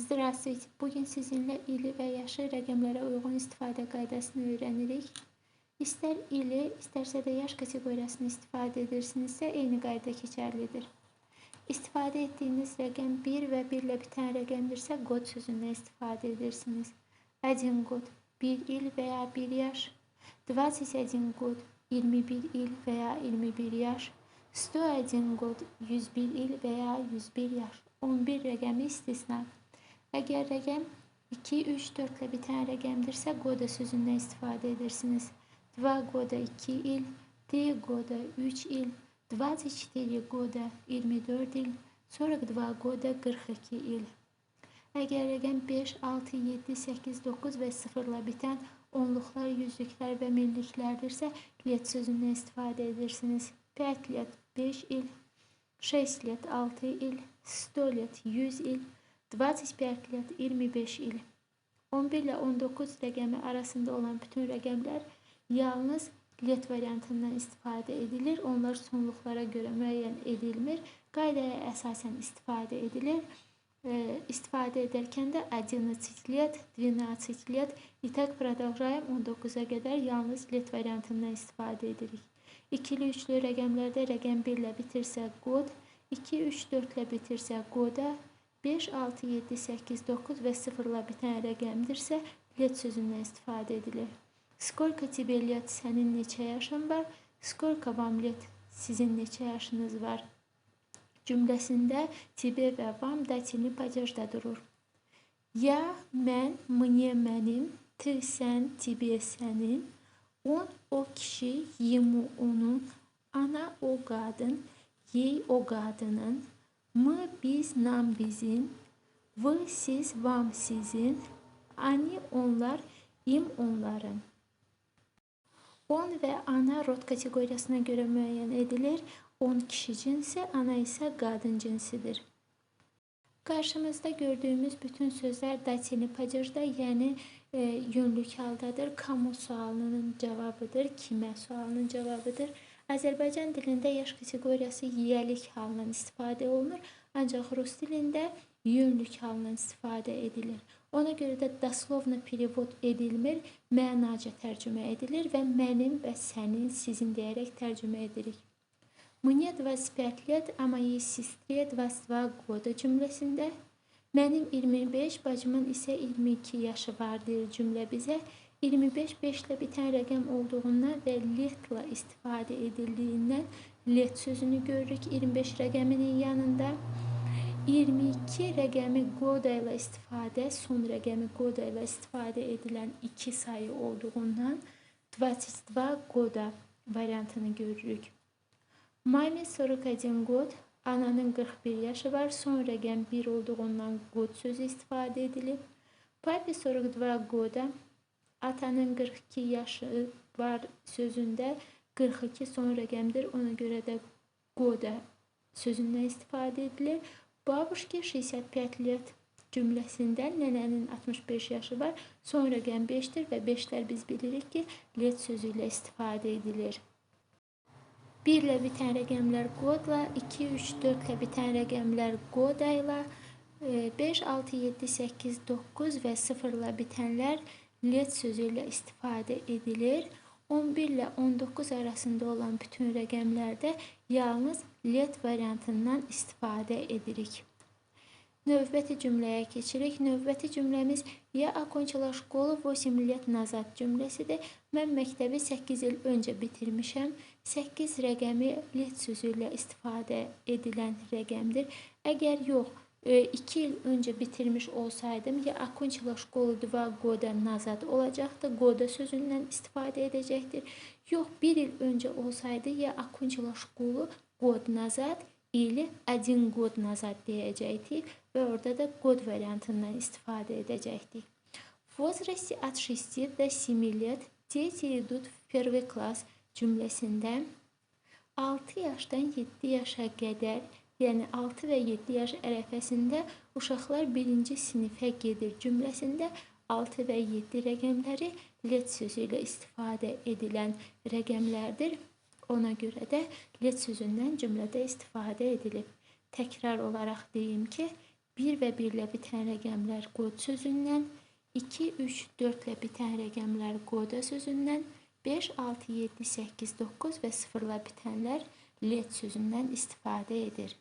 Zdravstvuyte. Bugün sizinlə ili və yaşı rəqəmlərə uyğun istifadə qaydasını öyrənirik. İstər ili, istərsə də yaş kateqoriyasını istifadə edirsinizsə, eyni qayda keçərlidir. İstifadə etdiyiniz rəqəm 1 və 1 ilə bitən rəqəmdirsə, qod sözündən istifadə edirsiniz. 1 qod 1 il və ya 1 yaş. 21 qod 21 il və ya 21 yaş. 101 qod 101 il və ya 101 yaş. 11 rəqəmi istisna. Əgər rəqəm 2, 3, 4 ilə bitən rəqəmdirsə, qoda sözündən istifadə edirsiniz. 2 qoda 2 il, D qoda 3 il, 24 qoda 24 il, 42 qoda 42 il. Əgər rəqəm 5, 6, 7, 8, 9 və 0 ilə bitən onluqlar, yüzlüklər və minliklərdirsə, let sözündən istifadə edirsiniz. 5 let 5 il, 6 let 6 il, 100 let 100 il, 25 lət 25 il. 11 ilə 19 rəqəmi arasında olan bütün rəqəmlər yalnız let variantından istifadə edilir. Onlar sonluqlara görə müəyyən edilmir. Qaydaya əsasən istifadə edilir. E, istifadə edərkən də 11 let, 12 let, İtaq продолжаем 19-a qədər yalnız let variantından istifadə edirik. İkili, üçlü rəqəmlərdə rəqəm 1 ilə bitirsə qod, 2, 3, 4 ilə bitirsə qoda, 5, 6, 7, 8, 9 və 0 ilə bitən rəqəmdirsə, let sözündən istifadə edilir. Skolka тебе лет? Sənin neçə yaşın var? Skolka вам лет? Sizin neçə yaşınız var? Cümləsində тебе və вам dativli padajda durur. Ya, mən, мне, mənim, ты, sən, тебе, sənin, on, o kişi, ему, onun, ana, o qadın, ей, o qadının, Мы biz nam bizim, vı siz vam sizin, ani onlar im onların. On və ana rod kateqoriyasına görə müəyyən edilir. On kişi cinsi, ana isə qadın cinsidir. Qarşımızda gördüyümüz bütün sözlər datini padejda, yəni e, yönlük haldadır. Kamu sualının cavabıdır, kimə sualının cavabıdır. Azərbaycan dilində yaş kateqoriyası yiyəlik halından istifadə olunur, ancaq rus dilində yönlük halından istifadə edilir. Ona görə də daslovno перевод edilmir, mənaca tərcümə edilir və mənim və sənin, sizin deyərək tərcümə edirik. Мне 25 лет, а моей сестре 22 года cümləsində mənim 25, bacımın isə 22 yaşı var deyir cümlə bizə. 25 5 ilə bitən rəqəm olduğundan və letla istifadə edildiyindən let sözünü görürük 25 rəqəminin yanında. 22 rəqəmi qoda ilə istifadə, son rəqəmi qoda ilə istifadə edilən iki sayı olduğundan 22 qoda variantını görürük. Mami 41 qod, ananın 41 yaşı var, son rəqəm 1 olduğundan qod sözü istifadə edilib. Papi 42 qoda, Atanın 42 yaşı var sözündə 42 son rəqəmdir. Ona görə də qoda sözündən istifadə edilir. Babuşki 65 lет cümləsində nənənin 65 yaşı var. Son rəqəm 5-dir və 5-lər biz bilirik ki, let sözü ilə istifadə edilir. 1 ilə bitən rəqəmlər qodla, 2, 3, 4 ilə bitən rəqəmlər qoda ilə, 5, 6, 7, 8, 9 və 0 ilə bitənlər let sözü ilə istifadə edilir. 11 ilə 19 arasında olan bütün rəqəmlərdə yalnız let variantından istifadə edirik. Növbəti cümləyə keçirik. Növbəti cümləmiz Я окончила школу 8 лет назад cümləsidir. Mən məktəbi 8 il öncə bitirmişəm. 8 rəqəmi let sözü ilə istifadə edilən rəqəmdir. Əgər yox, 2 il öncə bitirmiş olsaydım ya окончила школу 2 года назад olacaqdı. Года sözündən istifadə edəcəkdir. Yox, 1 il öncə olsaydı ya окончила школу год назад или один год назад deyəcəkdik və orada da год variantından istifadə edəcəkdik. В возрасте от 6 до 7 лет дети идут в первый класс cümləsində 6 yaşdan 7 yaşa qədər yəni 6 və 7 yaş ərəfəsində uşaqlar 1-ci sinifə gedir cümləsində 6 və 7 rəqəmləri let sözü ilə istifadə edilən rəqəmlərdir. Ona görə də let sözündən cümlədə istifadə edilib. Təkrar olaraq deyim ki, 1 və 1 ilə bitən rəqəmlər qod sözündən, 2, 3, 4 ilə bitən rəqəmlər qoda sözündən, 5, 6, 7, 8, 9 və 0 ilə bitənlər let sözündən istifadə edir.